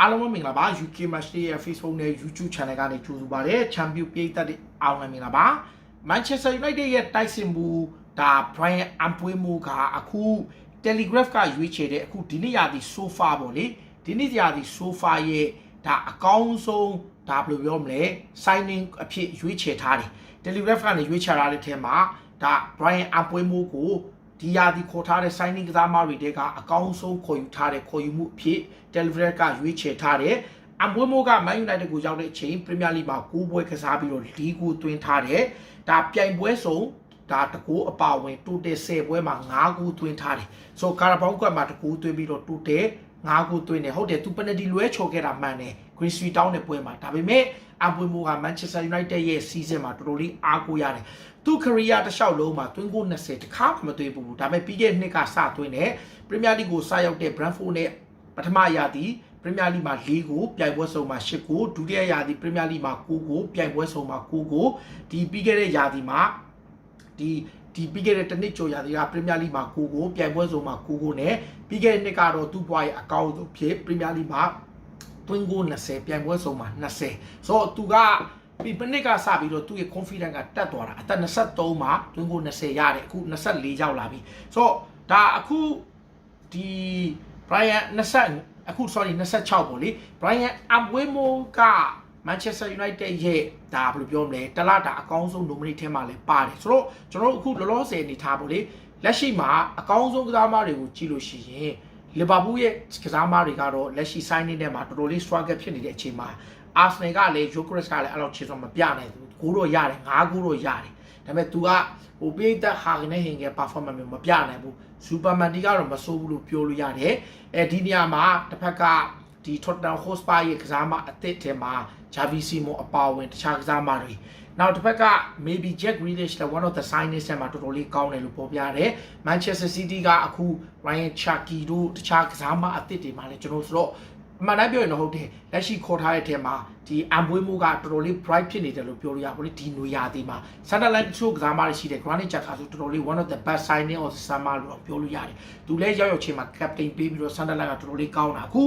အားလုံးပဲမင်္ဂလာပါ UK Match Day ရဲ့ Facebook နဲ့ YouTube Channel ကနေကြိုဆိုပါရစေချန်ပီယံပြည်သက်တွေအားလုံးပဲမင်္ဂလာပါ Manchester United ရဲ့တိုက်စစ်မှုဒါ Brian Ampuemo ကအခု Telegraph ကရွေးချယ်တဲ့အခုဒီနေ့ရာသီ so far ပေါ့လေဒီနေ့ရာသီ so far ရဲ့ဒါအကောင်းဆုံးဒါဘယ်လိုပြောမလဲ signing အဖြစ်ရွေးချယ်ထားတယ် Telegraph ကနေရွေးချယ်ထားတဲ့ထဲမှာဒါ Brian Ampuemo ကို ဒီယာဒီခေါ်ထားတဲ့ signing ကစားမတွေတဲကအကောင်းဆုံးခေါ်ယူထားတဲ့ခေါ်ယူမှုအဖြစ် Telegraph ကရွေးချယ်ထားတယ်အမ်ဘွေမိုက Man United ကိုရောက်တဲ့အချိန် Premier League မှာ9ပွဲကစားပြီးတော့ League ကိုသွင်းထားတယ်ဒါပြိုင်ပွဲစုံဒါတကူအပါဝင် total 10ပွဲမှာ9ခုသွင်းထားတယ်ဆိုကာရာဘောက်ကမှာတကူသွင်းပြီးတော့ total 9ခုသွင်းတယ်ဟုတ်တယ်သူ penalty လွဲချော်ခဲ့တာမှန်တယ် Green Street Town နဲ့ပွဲမှာဒါပေမဲ့အမ်ဘွေမိုက Manchester United ရဲ့ season မှာတော်တော်လေးအားကိုးရတယ်သူ့ career တစ်လျှောက်လုံးမှာသွင်းကို20တခါမှမသွင်းဘူးဒါပေမဲ့ပြီးခဲ့တဲ့နှစ်ကစသွင်းတယ် Premier League ကိုစရောက်တဲ့ Brentford နဲ့ပထမရာသီပရီးမီယာလိမှာ၄ကိုပြိုင်ပွဲစုံမှာ၈ကိုဒုတိယရာသီပရီးမီယာလိမှာ9ကိုပြိုင်ပွဲစုံမှာ9ကိုဒီပြီးခဲ့တဲ့ရာသီမှာဒီ ဒီပြီးခဲ့တဲ့တစ်နှစ်ကျော်ရာသီကပရီးမီယာလိမှာ9ကိုပြိုင်ပွဲစုံမှာ9ကိုနဲ့ပြီးခဲ့တဲ့နှစ်ကတော့သူ့ဘွားရဲ့အကောင့်ဆုံးဖြစ်ပရီးမီယာလိမှာတွင်းကို20ပြိုင်ပွဲစုံမှာ20ဆိုတော့သူကဒီပနစ်ကစပြီးတော့သူ့ရဲ့ confidence ကတက်သွားတာအသက်23မှာတွင်းကို20ရတယ်အခု24ရောက်လာပြီဆိုတော့ဒါအခုဒီ Brian 20အခု sorry 26ပေါ့လေ Brian Ambuemo က Manchester United ရဲ့ဒါဘယ်လိုပြောမလဲတလားတာအကောင်းဆုံး nominate ထဲမှာလည်းပါတယ်ဆိုတော့ကျွန်တော်တို့အခုလောလောဆယ်အနေထားပေါ့လေလက်ရှိမှာအကောင်းဆုံးကစားမတွေကိုကြည့်လို့ရှိရင်လီဗာပူးရဲ့ကစားမတွေကတော့လက်ရှိ signing ထဲမှာတော်တော်လေး struggle ဖြစ်နေတဲ့အချိန်မှာ Arsenal ကလည်း Jokeris ကလည်းအဲ့လိုခြေစွမ်းမပြနိုင်ဘူးဂိုးတော့ရတယ်၅ဂိုးတော့ရတယ်ဒါပေမဲ့ तू ကဟိုပိတ်သက်ဟာကနေဟင်က performance မျိုးမပြနိုင်ဘူး Superman ဒီကတော့မဆိုးဘူးလို့ပြောလို့ရတယ်အဲဒီနေရာမှာတစ်ဖက်က ဒီ Tottenham Hotspur ရဲ့ကစားမအသစ်ထဲမှာ Javi Simon အပါအဝင်တခြားကစားမတွေနောက်တစ်ဖက်က maybe Jack Grealish လည်း one of the signings ထဲမှာတော်တော်လေးကောင်းတယ်လို့ပေါ်ပြတယ် Manchester City ကအခု Ryan Cherky တို့တခြားကစားမအသစ်တွေမှာလည်းကျွန်တော်ဆိုတော့ အမှန်တိုင်းပြောရင်တော့ဟုတ်တယ်လက်ရှိခေါ်ထားတဲ့ထဲမှာဒီအမ်ဘွေးမိုးကတော်တော်လေး bright ဖြစ်နေတယ်လို့ပြောလို့ရပါဘူးဒီနွေရာသီမှာ Sunderland ချို့ကစားမတွေရှိတယ် Granit Xhaka ဆိုတော်တော်လေး one of the best signing of summer လို့ပြောလို့ရတယ်သူလည်းရောက်ရောက်ချင်းမှာ captain ပေးပြီးတော့ Sunderland ကတော်တော်လေးကောင်းတာအခု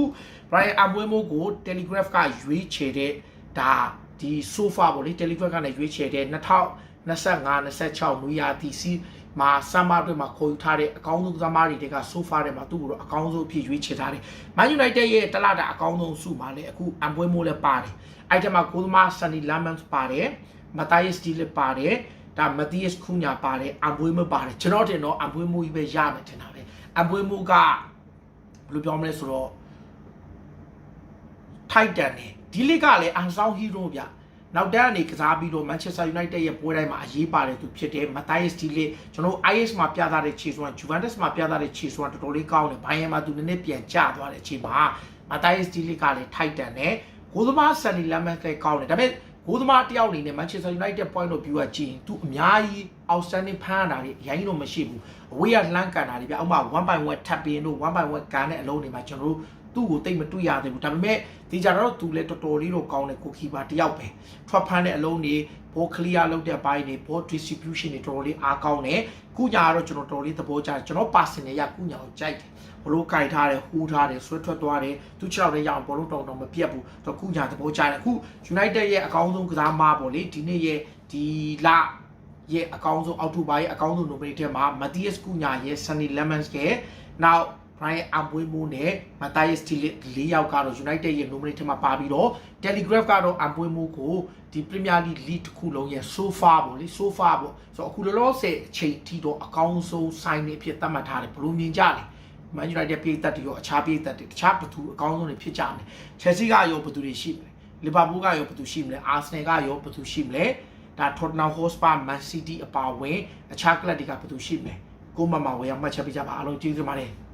Brian Ambuemo ကို Telegraph ကရွေးချယ်တဲ့ဒါဒီ sofa ပေါ့လေ Telegraph ကနေရွေးချယ်တဲ့2025 26နွေရာသီစီ မှာဆမ်မာတွေမှာခေါ်ယူထားတဲ့အကောင်းဆုံးကစားမတွေက sofa ထဲမှာသူ့ကိုတော့အကောင်းဆုံးအဖြစ်ရွေးချယ်ထားတယ်။ Man United ရဲ့တလတာအကောင်းဆုံးစုမှာလည်းအခု Ambuemo လည်းပါတယ်။အဲ့ဒီမှာကိုသမား Sunny Lamans ပါတယ်။ Matthias De Ligt ပါတယ်။ဒါ Matthias Cunha ပါတယ်။ Ambuemo ပါတယ်။ကျွန်တော်တင်တော့ Ambuemo ကြီးပဲရမယ်ထင်တာပဲ။ Ambuemo ကဘယ်လိုပြောမလဲဆိုတော့ထိုက်တန်တယ်ဒီလစ်ကလည်းအန်ဆောင်ဟီးရိုးဗျ နောက်တန်းကနေကစားပြီးတော့ Manchester United ရဲ့ပွဲတိုင်းမှာအရေးပါတယ်သူဖြစ်တယ် Matthias De Ligt ကျွန်တော် IS မှာပြသတဲ့ခြေစွမ်း Juventus မှာပြသတဲ့ခြေစွမ်းတော်တော်လေးကောင်းတယ်ဘိုင်ယန်မှာသူနည်းနည်းပြန်ကျသွားတဲ့အချိန်မှာ Matthias De Ligt ကလည်းထိုက်တန်တယ်ဂိုးသမား Sunny Lamans လည်းကောင်းတယ်ဒါပေမဲ့ဂိုးသမားတယောက်အနေနဲ့ Manchester United point of view ကကြည့်ရင်သူအများကြီး outstanding ဖမ်းတာတွေအရင်တော့မရှိဘူးအဝေးကလှမ်းကန်တာတွေဗျဥပမာ1 by 1 tap in တို့1 by 1ကန်တဲ့အလုံးတွေမှာကျွန်တော်တို့ သူ့ကိုတိတ်မတွေ့ရသေးဘူးဒါပေမဲ့ဒီကြတော့သူလည်းတော်တော်လေးတော့ကောင်းတယ်ကိုခီပါတယောက်ပဲထွက်ဖမ်းတဲ့အလုံးတွေဘော clear လုပ်တဲ့ဘိုင်းတွေဘော distribution တွေတော်တော်လေးအားကောင်းတယ်ကုညာကတော့ကျွန်တော်တော်တော်လေးသဘောကျတယ်ကျွန်တော် personal ရကုညာကိုကြိုက်တယ်ဘလို့ကြိုက်ထားတယ်ဟိုးထားတယ်ဆွဲထွက်သွားတယ်သူခြေထောက်လေးရအောင်ဘောလုံးတောင်တောင်မပြတ်ဘူးတော့ကုညာသဘောကျတယ်အခု United ရဲ့အကောင်းဆုံးကစားမပေါ့လေဒီနေ့ရဲ့ဒီလရဲ့အကောင်းဆုံးအောက်တိုဘာရဲ့အကောင်းဆုံး nominee ထဲမှာ Matthias Cunha ရဲ့ Sunny Lemons ရဲ့နော က် Brian Ambuemo နဲ့ Matthias De Ligt ၄ယောက်ကတော့ United ရဲ့ nominee ထဲမှာပါပြီးတော့ Telegraph ကတော့ Ambuemo ကိုဒီ Premier League League တစ်ခုလုံးရဲ့ so far ပေါ့လေ so far ပေါ့ဆိုတော့အခုလောလောဆယ်အချိန်ထိတော့အကောင်းဆုံး sign အဖြစ်သတ်မှတ်ထားတယ်ဘယ်လိုမြင်ကြလဲ Man United ပြည်သက်တွေရောအခြားပြည်သက်တွေတခြားဘသူအကောင်းဆုံးတွေဖြစ်ကြတယ်။ Chelsea ကရောဘသူတွေရှိမလဲ။ Liverpool ကရောဘသူရှိမလဲ။ Arsenal ကရောဘသူရှိမလဲ။ဒါ Tottenham Hotspur Man City အပါအဝင်အခြားကလပ်တွေကဘသူရှိမလဲ။ကိုမမဝယ်ရမှတ်ချက်ပေးကြပါအားလုံးကျေးဇူးပါတယ်။